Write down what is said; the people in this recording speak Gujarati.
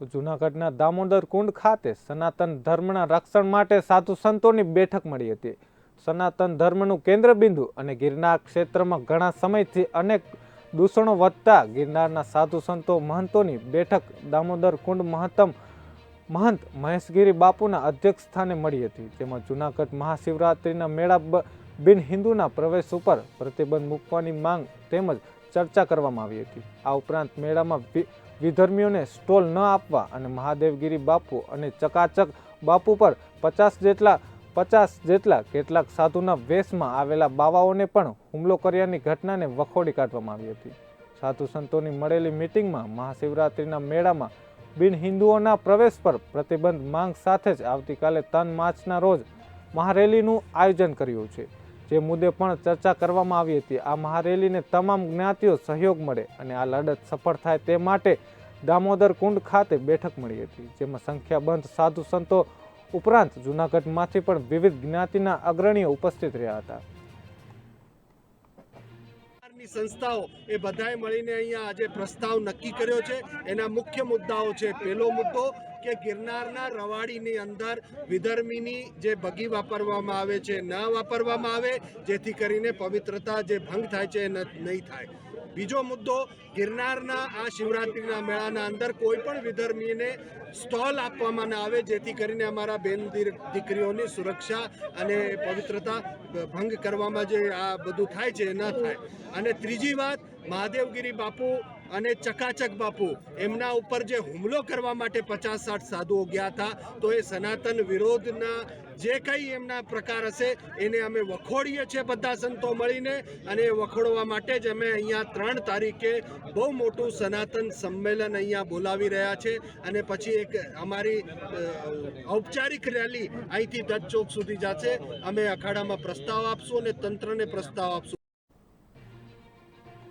તો જૂનાગઢના દામોદર કુંડ ખાતે સનાતન ધર્મના રક્ષણ માટે સાધુ સંતોની બેઠક મળી હતી. સનાતન ધર્મનું કેન્દ્રબિંદુ અને ગિરનાર ક્ષેત્રમાં ઘણા સમયથી અનેક દૂષણો વધતા ગિરનારના સાધુ સંતો મહંતોની બેઠક દામોદર કુંડ મહત્તમ મહંત મહેશગીરી બાપુના અધ્યક્ષ સ્થાને મળી હતી. તેમાં જૂનાગઢ મહાશિવરાત્રિના મેળા બિન હિન્દુના પ્રવેશ ઉપર પ્રતિબંધ મૂકવાની માંગ તેમજ ચર્ચા કરવામાં આવી હતી. આ ઉપરાંત મેળામાં વિધર્મીઓને સ્ટોલ ન આપવા અને મહાદેવગીરી બાપુ અને ચકાચક બાપુ પર પચાસ જેટલા પચાસ જેટલા કેટલાક સાધુના વેશમાં આવેલા બાવાઓને પણ હુમલો કર્યાની ઘટનાને વખોડી કાઢવામાં આવી હતી. સાધુ સંતોની મળેલી મિટિંગમાં મહાશિવરાત્રિના મેળામાં બિન હિન્દુઓના પ્રવેશ પર પ્રતિબંધ માંગ સાથે જ આવતીકાલે ત્રણ માર્ચના રોજ મહારેલીનું આયોજન કર્યું છે. જે મુદ્દે પણ ચર્ચા કરવામાં આવી હતી. આ મહારેલીને તમામ જ્ઞાતિઓ સહયોગ મળે અને આ લડત સફળ થાય તે માટે દામોદર કુંડ ખાતે બેઠક મળી હતી, જેમાં સંખ્યાબંધ સાધુ સંતો ઉપરાંત જૂનાગઢમાંથી પણ વિવિધ જ્ઞાતિના અગ્રણીઓ ઉપસ્થિત રહ્યા હતા. સંસ્થાઓ એ બધાએ મળીને અહીંયા આજે પ્રસ્તાવ નક્કી કર્યો છે. એના મુખ્ય મુદ્દાઓ છે, પહેલો મુદ્દો કે ગિરનારના રવાડીની અંદર વિધર્મીની જે બગી વાપરવામાં આવે છે, ન વાપરવામાં આવે, જેથી કરીને પવિત્રતા જે ભંગ થાય છે એ નહીં થાય. બીજો મુદ્દો, ગિરનારના આ શિવરાત્રિના મેળાના અંદર કોઈ પણ વિધર્મીને સ્ટોલ આપવામાં ના આવે, જેથી કરીને અમારા બેન દીકરીઓની સુરક્ષા અને પવિત્રતા ભંગ કરવામાં જે આ બધું થાય છે એ ન થાય. અને ત્રીજી વાત મહાદેવગીરી બાપુ અને ચકાચક બાપુ એમના ઉપર જે હુમલો કરવા માટે પચાસ સાઠ સાધુઓ ગયા હતા, તો એ સનાતન વિરોધના જે કંઈ એમના પ્રકાર હશે, એને અમે વખોડીએ છીએ બધા સંતો મળીને અને એ વખોડવા માટે જ અમે અહીંયા ત્રણ તારીખે બહુ મોટું સનાતન સંમેલન અહીંયા બોલાવી રહ્યા છે અને પછી એક અમારી ઔપચારિક રેલી અહીંથી દત્ત ચોક સુધી જશે. અમે અખાડામાં પ્રસ્તાવ આપશું અને તંત્રને પ્રસ્તાવ આપશું.